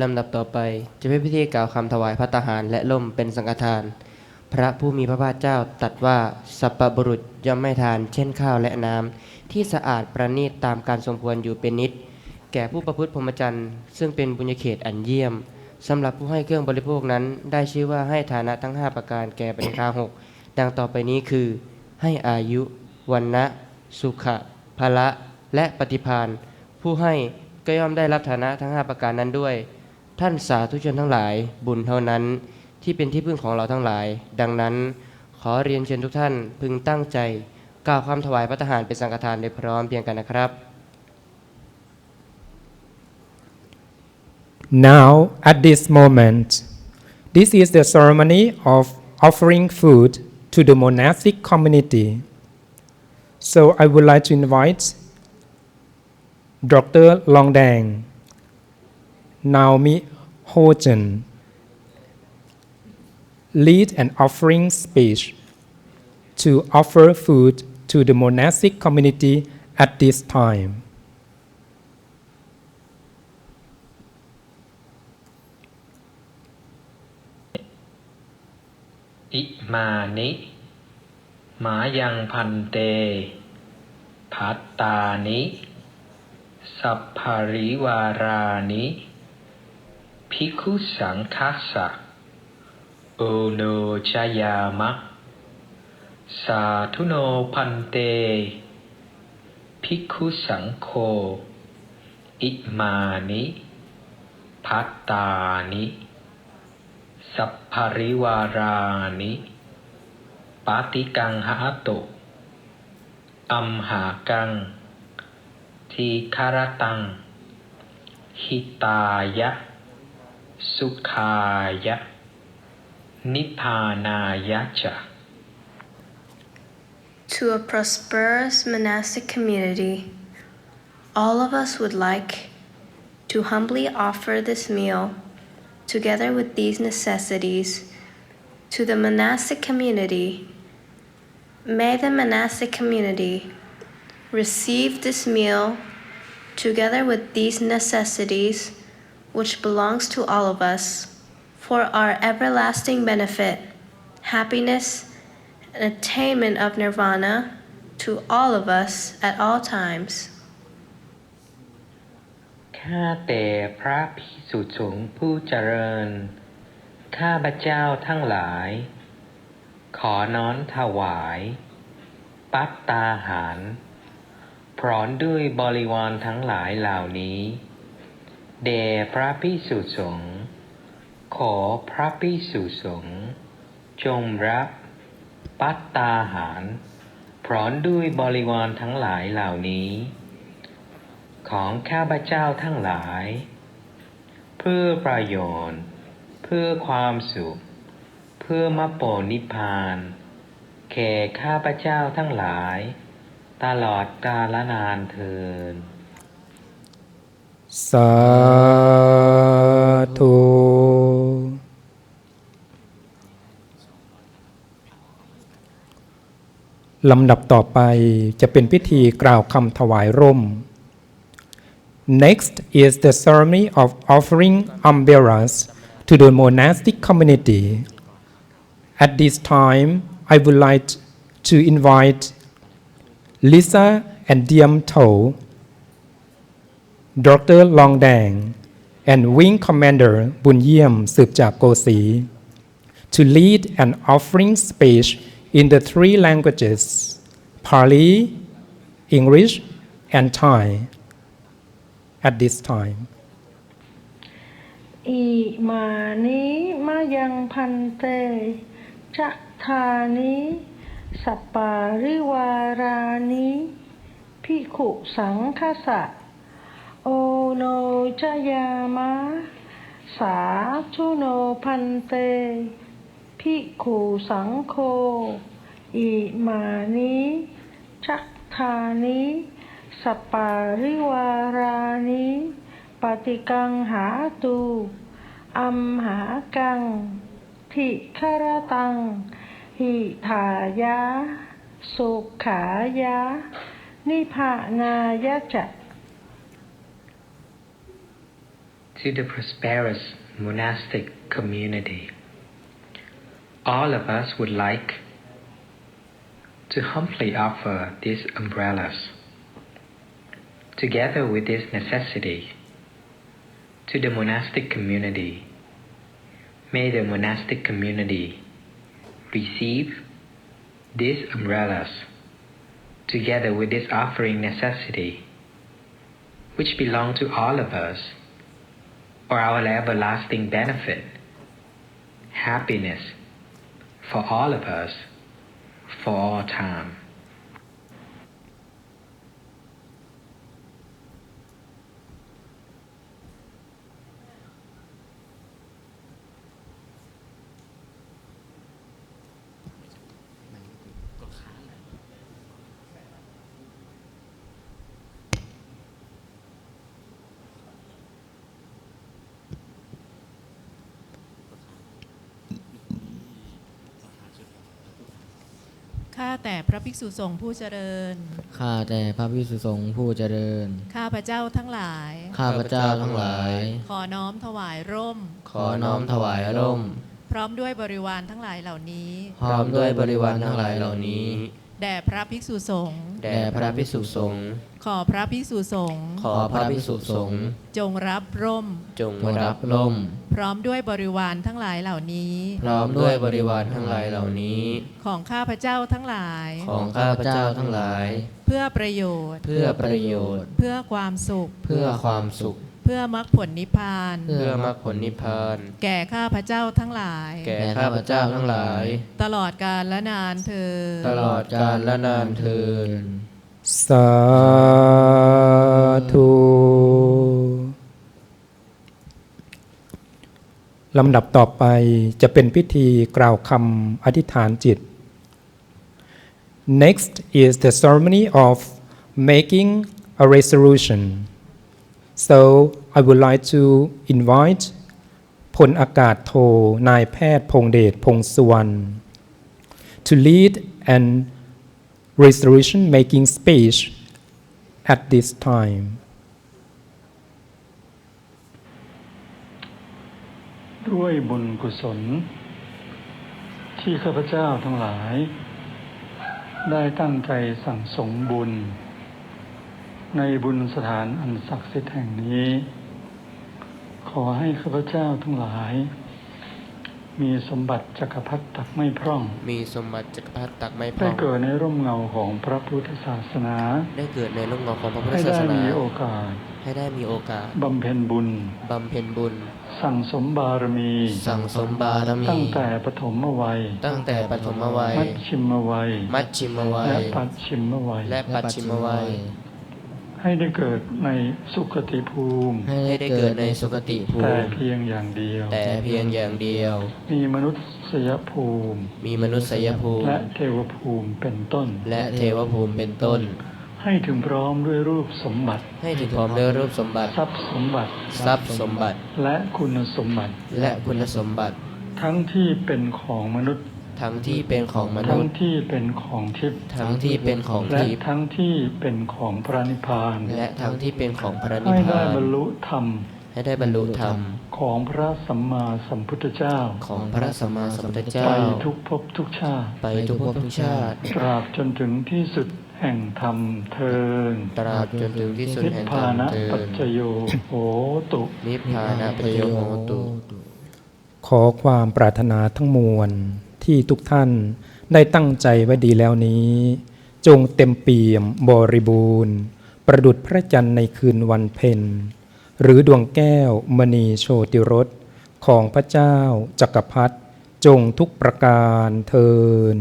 ลำดับต่อไปจะเป็นพิธีกล่าวคำถวายพระตาหารและล่มเป็นสังฆทาน พระผู้มีพระภาคเจ้าตรัสว่าสัปปบุรุษย่อมไม่ทานเช่นข้าวและน้ำที่สะอาดประณีตตามการสมควรอยู่เป็นนิด แก่ผู้ประพฤติพรหมจรรย์ซึ่งเป็นบุญญาเขตอันเยี่ยมสำหรับผู้ให้เครื่องบริโภคนั้น ได้ชื่อว่าให้ฐานะทั้ง 5 ประการแก่ปณิคาหกดังต่อไปนี้คือ ให้อายุวันนะสุขะภละและปฏิพานผู้ให้ก็ย่อมได้รับฐานะทั้ง 5 ประการนั้นด้วย ท่านสาธุชนทั้งหลาย บุญเท่านั้นที่เป็นที่พึ่งของเราทั้งหลาย ดังนั้น ขอเรียนเชิญทุกท่านพึงตั้งใจ กล่าวคำถวายพระทหารเป็นสังฆทานโดยพร้อมเพียงกันนะครับ Now, at this moment, this is the ceremony of offering food to the monastic community. So, I would like to invite Dr. Longdang, Naomi Hojan lead an offering speech to offer food to the monastic community at this time. Imani ภิกขุสังคัสสะโอโนชยามะ สาธุโนพันเต ภิกขุสังโฆอิมานิพัตตานิ สัพพาริวารานิปาติกังหาตุอัมหากัง ทีคารตัง หิตายะ สุขายะ นิพพานายะจะ To a prosperous monastic community, all of us would like to humbly offer this meal, together with these necessities, to the monastic community. May the monastic community receive this meal, together with these necessities, Which belongs to all of us, for our everlasting benefit, happiness, and attainment of nirvana to all of us at all times. ข้าแต่พระพิสุสงฆ์ผู้เจริญ ข้าพระเจ้าทั้งหลาย ขอน้อมถวาย ปัตตาหาร พร้อมด้วยบริวารทั้งหลายเหล่านี้ แด่พระพิสุสงฆ์ขอพระพิสุสงฆ์จงรับปัตตาหาร พร้อมด้วยบริวารทั้งหลายเหล่านี้ ของข้าพเจ้าทั้งหลาย เพื่อประโยชน์ เพื่อความสุข เพื่อมรรคผลนิพพานแก่ข้าพเจ้าทั้งหลาย ตลอดกาลนานเทิน สาธุลำดับต่อไปจะเป็นพิธีกล่าวคำถวายร่ม Next is the ceremony of offering umbrellas to the monastic community. At this time, I would like to invite Lisa and Diam To Dr. Longdang and Wing Commander บุญเยี่ยมสืบจากโกสี to lead an offering speech in the three languages Pali, English, and Thai at this time. อิมานิมายังพันเตจะธานิสัปปาริวารานิพิขุสังคสะ โอโนจยามะ สาธุโนพันเต พิขุสังโฆอิมานิจักธานิสัปปาริวารานิปฏิกังหาตูอัมหากัง ทิคารตัง หิทายะ สุขายะ นิพพานายะจะ to the prosperous monastic community. All of us would like to humbly offer these umbrellas, together with this necessity, to the monastic community. May the monastic community receive these umbrellas, together with this offering necessity, which belong to all of us, for our everlasting benefit, happiness for all of us, for all time. ข้าแต่พระภิกษุสงฆ์ผู้เจริญ ข้าแต่พระพิสุสงฆ์ผู้เจริญ ข้าพระเจ้าทั้งหลาย ข้าพระเจ้าทั้งหลาย ขอน้อมถวายร่ม ขอน้อมถวายร่ม พร้อมด้วยบริวารทั้งหลายเหล่านี้ พร้อมด้วยบริวารทั้งหลายเหล่านี้ แด่พระภิกษุสงฆ์ แด่พระพิสุสงฆ์ ขอพระภิกษุสงฆ์ขอพระพิสุสงฆ์จงรับร่ม จงจงรัรับบร่ม พร้อมด้วยบริวารทั้งหลายเหล่านี้ พร้อมด้วยบริวารทั้งหลายเหล่านี้ ของข้าพระเจ้าทั้งหลาย ของข้าพเจ้าทั้งหลาย เพื่อประโยชน์ เพื่อประโยชน์ เพื่อความสุข เพื่อความสุข เพื่อมรรคผลนิพพาน เพื่เพื่อมรรคผลนิพพาน แก่ข้าพระเจ้าทั้งหลายแก่แก่ข้าพเจ้าทั้งหลาย ตลอดกาลและนานเธอญ ตลอดกาลและนานเทิน สาธุลำดับต่อไปจะเป็นพิธีกล่าวคำอธิษฐานจิต Next is the ceremony of making a resolution. So I would like to invite พลอากาศโทนายแพทย์พงเดชพงสุวรรณ to lead an resolution making speech at this time. ด้วยบุญกุศล ที่ข้าพเจ้าทั้งหลาย ได้ตั้งใจสั่งสมบุญ ในบุญสถานอันศักดิ์สิทธิ์แห่งนี้ ขอให้ข้าพเจ้าทั้งหลาย มีสมบัติจักรพรรดิตักไม่พร่อง มีสมบัติจักรพรรดิตักไม่พได้ร่องเกิดในร่มเงาของพระพุทธศาสนา ได้เกิดในร่มเงาของพระพุทธให้ศาได้สนามีโอกาส ให้ได้มีโอกาส บำเพ็ญบุญ บำเพ็ญบุญ สั่งสมบารมี สั่งสมบารมี ตั้งแต่ปฐมวัย ตั้งแต่ปฐมวัย มัชชิมวัย มัชชิมวัและยปัจฉิมวัย และปัจฉิมวัย ให้ได้เกิดในสุคติภูมิ ให้ได้เกิดในสุคติภูแต่มิ เพียงอย่างเดียว แต่เพียงอย่างเดียว มีมนุษยภูมิ มีมนุษยภูมิ และเทวภูมิเป็นต้น และเทวภูมิเป็นต้น ให้ถึงพร้อมด้วยรูปสมบัติ ให้ถึงพร้อมด้วยรูปสมบัติ ทรัพย์สมบัติ ทรัพย์สมบัติ และคุณสมบัติ และคุณสมบัติ ทั้งที่เป็นของมนุษย์ ทั้งที่เป็นของมทั้นุงษย์ ที่เป็นของทิพย์ทั้งที่เป็นของและทิพย์ทั้งที่เป็นของพระนิพพานและทั้งที่เป็นของพระนิพให้พาได้นบรรลุธรรมให้ได้บรรลุธรรมของพระสัมมาสัมพุทธเจ้าของพระสัมมาสัมพุทธเจ้า ไปทุกภพทุกชาติ ไปทุกภพทุกชาติ ตราบจนถึงที่สุดแห่งธรรมเทินตราบจนถึงที่สุดนิพแห่งธรพารมนะเทิปัจนจโยโหตุ นิพพานะปโยโหตุ ขอความปรารถนาทั้งมวล ที่ทุกท่านได้ตั้งใจไว้ดีแล้วนี้ จงเต็มเปี่ยมบริบูรณ์ ประดุดพระจันทร์ในคืนวันเพ็ญหรือดวงแก้วมณีโชติรสของพระเจ้าจักรพรรดิจงทุกประการเทิน